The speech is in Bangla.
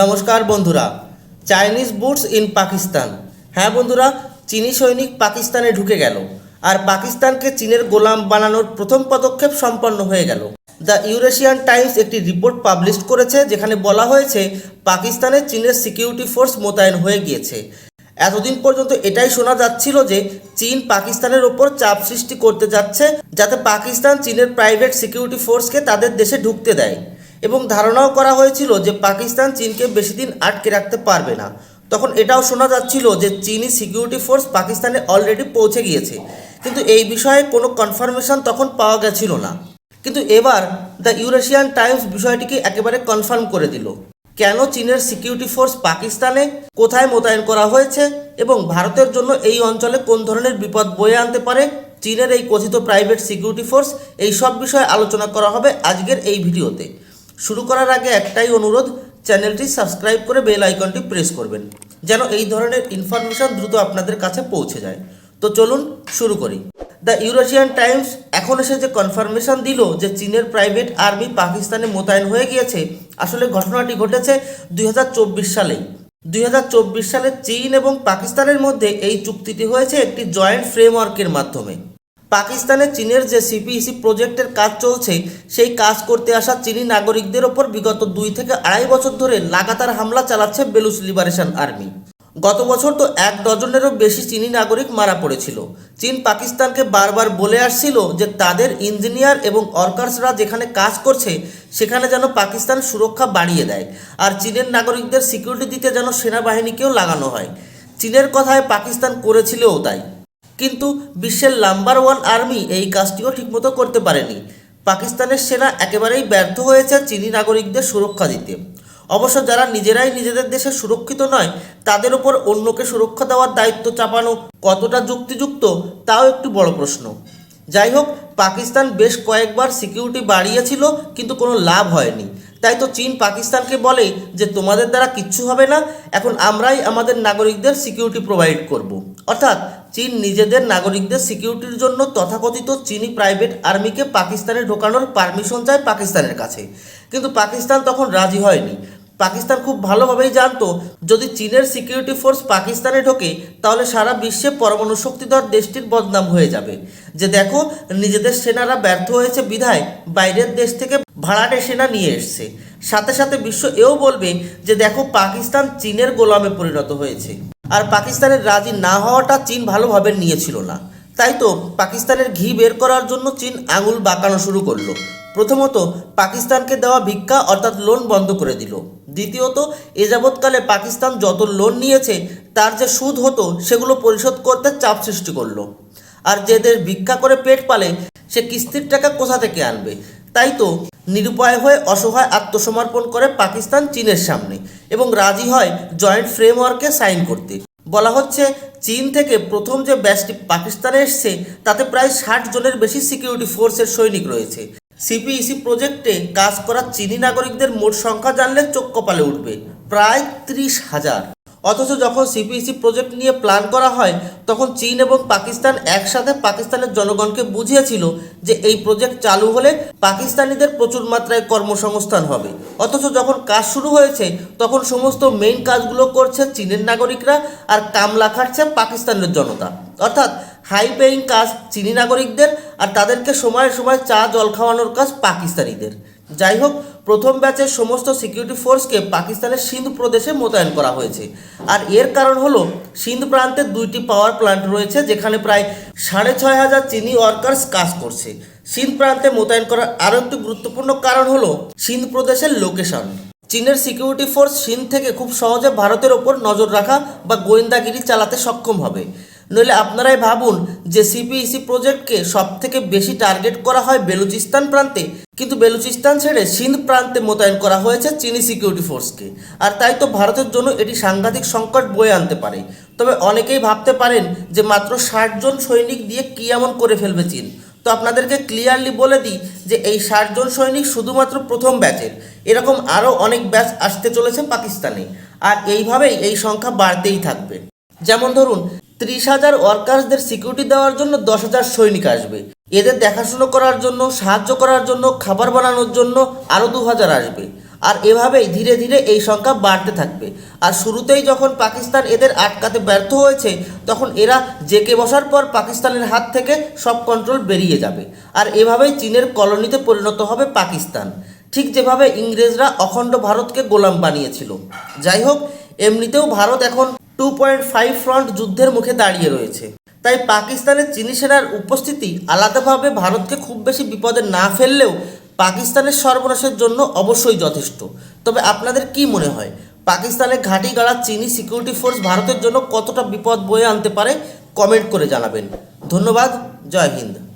নমস্কার বন্ধুরা চাইনিজ বুটস ইন পাকিস্তান হ্যাঁ বন্ধুরা, চীনি সৈনিক পাকিস্তানে ঢুকে গেল, আর পাকিস্তানকে চীনের গোলাম বানানোর প্রথম পদক্ষেপ সম্পন্ন হয়ে গেল। দ্য ইউরেশিয়ান টাইমস একটি রিপোর্ট পাবলিশ করেছে, যেখানে বলা হয়েছে, পাকিস্তানে চীনের সিকিউরিটি ফোর্স মোতায়েন হয়ে গিয়েছে। এতদিন পর্যন্ত এটাই শোনা যাচ্ছিল যে, চীন পাকিস্তানের ওপর চাপ সৃষ্টি করতে যাচ্ছে, যাতে পাকিস্তান চীনের প্রাইভেট সিকিউরিটি ফোর্সকে তাদের দেশে ঢুকতে দেয়। এবং ধারণাও করা হয়েছিল যে পাকিস্তান চীনকে বেশি দিন আটকে রাখতে পারবে না। তখন এটাও শোনা যাচ্ছিল যে চীনি সিকিউরিটি ফোর্স পাকিস্তানে অলরেডি পৌঁছে গিয়েছে। কিন্তু এই বিষয়ে কোনো কনফার্মেশন তখন পাওয়া গেছিল না। কিন্তু এবার দ্য ইউরেশিয়ান টাইমস বিষয়টিকে একেবারে কনফার্ম করে দিল। কেন চীনের সিকিউরিটি ফোর্স পাকিস্তানে কোথায় মোতায়েন করা হয়েছে এবং ভারতের জন্য এই অঞ্চলে কোন ধরনের বিপদ বয়ে আনতে পারে? চীনের এই কথিত প্রাইভেট সিকিউরিটি ফোর্স এই সব বিষয়ে আলোচনা করা হবে আজকের এই ভিডিওতে। শুরু করার আগে একটাই অনুরোধ, চ্যানেলটি সাবস্ক্রাইব করে বেল আইকনটি প্রেস করবেন, যেন এই ধরনের ইনফরমেশন দ্রুত আপনাদের কাছে পৌঁছে যায়। তো চলুন শুরু করি। দ্য ইউরোশিয়ান টাইমস এখন এসে যে কনফার্মেশন দিল যে চীনের প্রাইভেট আর্মি পাকিস্তানে মোতায়েন হয়ে গিয়েছে, আসলে ঘটনাটি ঘটেছে দুই সালেই দুই সালে চীন এবং পাকিস্তানের মধ্যে এই চুক্তিটি হয়েছে একটি জয়েন্ট ফ্রেমওয়ার্কের মাধ্যমে। পাকিস্তানে চীনের যে সিপিইসি প্রজেক্টের কাজ চলছে, সেই কাজ করতে আসা চীনি নাগরিকদের ওপর বিগত দুই থেকে আড়াই বছর ধরে লাগাতার হামলা চালাচ্ছে বেলুস লিবারেশন আর্মি। গত বছর তো এক ডজনেরও বেশি চীনি নাগরিক মারা পড়েছিল। চীন পাকিস্তানকে বারবার বলে আসছিল যে তাদের ইঞ্জিনিয়ার এবং ওয়ার্কার্সরা যেখানে কাজ করছে, সেখানে যেন পাকিস্তান সুরক্ষা বাড়িয়ে দেয় আর চীনের নাগরিকদের সিকিউরিটি দিতে যেন সেনাবাহিনীকেও লাগানো হয়। চীনের কথায় পাকিস্তান করেছিলও তাই। কিন্তু বিশ্বের নাম্বার ওয়ান আর্মি এই কাজটিও ঠিকমতো করতে পারেনি। পাকিস্তানের সেনা একেবারেই ব্যর্থ হয়েছে চীনি নাগরিকদের সুরক্ষা দিতে। অবশ্য যারা নিজেরাই নিজেদের দেশে সুরক্ষিত নয়, তাদের উপর অন্যকে সুরক্ষা দেওয়ার দায়িত্ব চাপানো কতটা যুক্তিযুক্ত, তাও একটি বড় প্রশ্ন। যাই হোক, পাকিস্তান বেশ কয়েকবার সিকিউরিটি বাড়িয়েছিল, কিন্তু কোনো লাভ হয়নি। তাই তো চীন পাকিস্তানকে বলে যে, তোমাদের দ্বারা কিচ্ছু হবে না, এখন আমরাই আমাদের নাগরিকদের সিকিউরিটি প্রোভাইড করব। অর্থাৎ চীন নিজেদের নাগরিকদের সিকিউরিটির জন্য তথাকথিত চীনি প্রাইভেট আর্মিকে পাকিস্তানে ঢোকানোর পারমিশন চায় পাকিস্তানের কাছে। কিন্তু পাকিস্তান তখন রাজি হয়নি। পাকিস্তান খুব ভালোভাবেই জানতো, যদি চীনের সিকিউরিটি ফোর্স পাকিস্তানে ঢোকে, তাহলে সারা বিশ্বে পরমাণু শক্তিধর দেশটির বদনাম হয়ে যাবে। যে দেখো, নিজেদের সেনারা ব্যর্থ হয়েছে বিধায় বাইরের দেশ থেকে ভাড়াটে সেনা নিয়ে এসছে। সাথে সাথে বিশ্ব এও বলবে যে দেখো, পাকিস্তান চীনের গোলামে পরিণত হয়েছে। আর পাকিস্তানের রাজি না হওয়াটা চীন ভালোভাবে নিয়েছিল না। তাই তো পাকিস্তানের ঘি বের করার জন্য চীন আঙুল বাঁকানো শুরু করল। প্রথমত পাকিস্তানকে দেওয়া ভিক্ষা অর্থাৎ লোন বন্ধ করে দিল। দ্বিতীয়ত, এ যাবৎকালে পাকিস্তান যত লোন নিয়েছে, তার যে সুদ হতো, সেগুলো পরিশোধ করতে চাপ সৃষ্টি করল। আর যেদের ভিক্ষা করে পেট পালে, সে কিস্তির টাকা কোথা থেকে আনবে? তাই তো? নিরুপায় হয়ে অসহায় আত্মসমর্পণ করে পাকিস্তান চীনের সামনে এবং রাজি হয় জয়েন্ট ফ্রেমওয়ার্কে সাইন করতে। বলা হচ্ছে, চীন থেকে প্রথম যে ব্যাচটি পাকিস্তানে এসছে, তাতে প্রায় ষাট জনের বেশি সিকিউরিটি ফোর্সের সৈনিক রয়েছে। সিপিইসি প্রজেক্টে কাজ করা চীনি নাগরিকদের মোট সংখ্যা জানলে চোখ কপালে উঠবে, প্রায় ত্রিশ হাজার। অথচ যখন সিপিইসি প্রজেক্ট নিয়ে প্ল্যান করা হয়, তখন চীন এবং পাকিস্তান একসাথে পাকিস্তানের জনগণকে বুঝিয়েছিল যে এই প্রজেক্ট চালু হলে পাকিস্তানিদের প্রচুর মাত্রায় কর্মসংস্থান হবে। অথচ যখন কাজ শুরু হয়েছে, তখন সমস্ত মেইন কাজগুলো করছে চীনের নাগরিকরা আর কামলা খাটছে পাকিস্তানের জনতা। অর্থাৎ হাই পেইং কাজ চীনি নাগরিকদের আর তাদেরকে সময়ে সময় চা জল খাওয়ানোর কাজ পাকিস্তানিদের। যাই হোক প্রথম ব্যাচের সমস্ত সিকিউরিটি ফোর্সকে পাকিস্তানের সিন্ধ প্রদেশে মোতায়েন করা হয়েছে। আর এর কারণ হলো, সিন্ধ প্রান্তে দুইটি পাওয়ার প্ল্যান্ট রয়েছে, যেখানে প্রায় সাড়ে ছয় হাজার চিনি ওয়ার্কার্স কাজ করছে। সিন্ধ প্রান্তে মোতায়েন করার আরও একটি গুরুত্বপূর্ণ কারণ হলো, সিন্ধ প্রদেশের লোকেশন চীনের সিকিউরিটি ফোর্স চীন থেকে খুব সহজে ভারতের ওপর নজর রাখা বা গোয়েন্দাগিরি চালাতে সক্ষম হবে। নইলে আপনারাই ভাবুন যে সিপিইসি প্রজেক্টকে সব থেকে বেশি টার্গেট করা হয় বেলুচিস্তান প্রান্তে। কিন্তু বেলুচিস্তান ছেড়ে সিন্ধ প্রান্তে মোতায়েন করা হয়েছে চীনি সিকিউরিটি ফোর্সকে আর তাই তো ভারতের জন্য এটি সাংঘাতিক সংকট বয়ে আনতে পারে। তবে অনেকেই ভাবতে পারেন যে মাত্র ষাট জন সৈনিক দিয়ে কী এমন করে ফেলবে চীন। তো আপনাদেরকে ক্লিয়ারলি বলে দিই যে এই ষাটজন সৈনিক শুধুমাত্র প্রথম ব্যাচের। এরকম আরও অনেক ব্যাচ আসতে চলেছে পাকিস্তানে। আর এইভাবেই এই সংখ্যা বাড়তেই থাকবে। যেমন ধরুন ত্রিশ হাজার ওয়ার্কার্সদের সিকিউরিটি দেওয়ার জন্য দশ হাজার সৈনিক আসবে। এদের দেখাশুনো করার জন্য, সাহায্য করার জন্য, খাবার বানানোর জন্য আরও দু হাজার আসবে। আর এভাবেই ধীরে ধীরে এই সংখ্যা বাড়তে থাকবে। আর শুরুতেই যখন পাকিস্তান এদের আটকাতে ব্যর্থ হয়েছে, তখন এরা জেকে বসার পর পাকিস্তানের হাত থেকে সব কন্ট্রোল বেরিয়ে যাবে। আর এভাবেই চীনের কলোনিতে পরিণত হবে পাকিস্তান। ঠিক যেভাবে ইংরেজরা অখণ্ড ভারতকে গোলাম বানিয়েছিল। যাই হোক এমনিতেও ভারত এখন টু পয়েন্ট ফাইভ ফ্রন্ট যুদ্ধের মুখে দাঁড়িয়ে রয়েছে। তাই পাকিস্তানের চিনি সেনার উপস্থিতি আলাদাভাবে ভারতকে খুব বেশি বিপদে না ফেললেও পাকিস্তানের সর্বনাশের জন্য অবশ্যই যথেষ্ট। তবে আপনাদের কি মনে হয় পাকিস্তানে ঘাঁটি গাড়া চিনি সিকিউরিটি ফোর্স ভারতের জন্য কতটা বিপদ বয়ে আনতে পারে? কমেন্ট করে জানাবেন। ধন্যবাদ, জয় হিন্দ।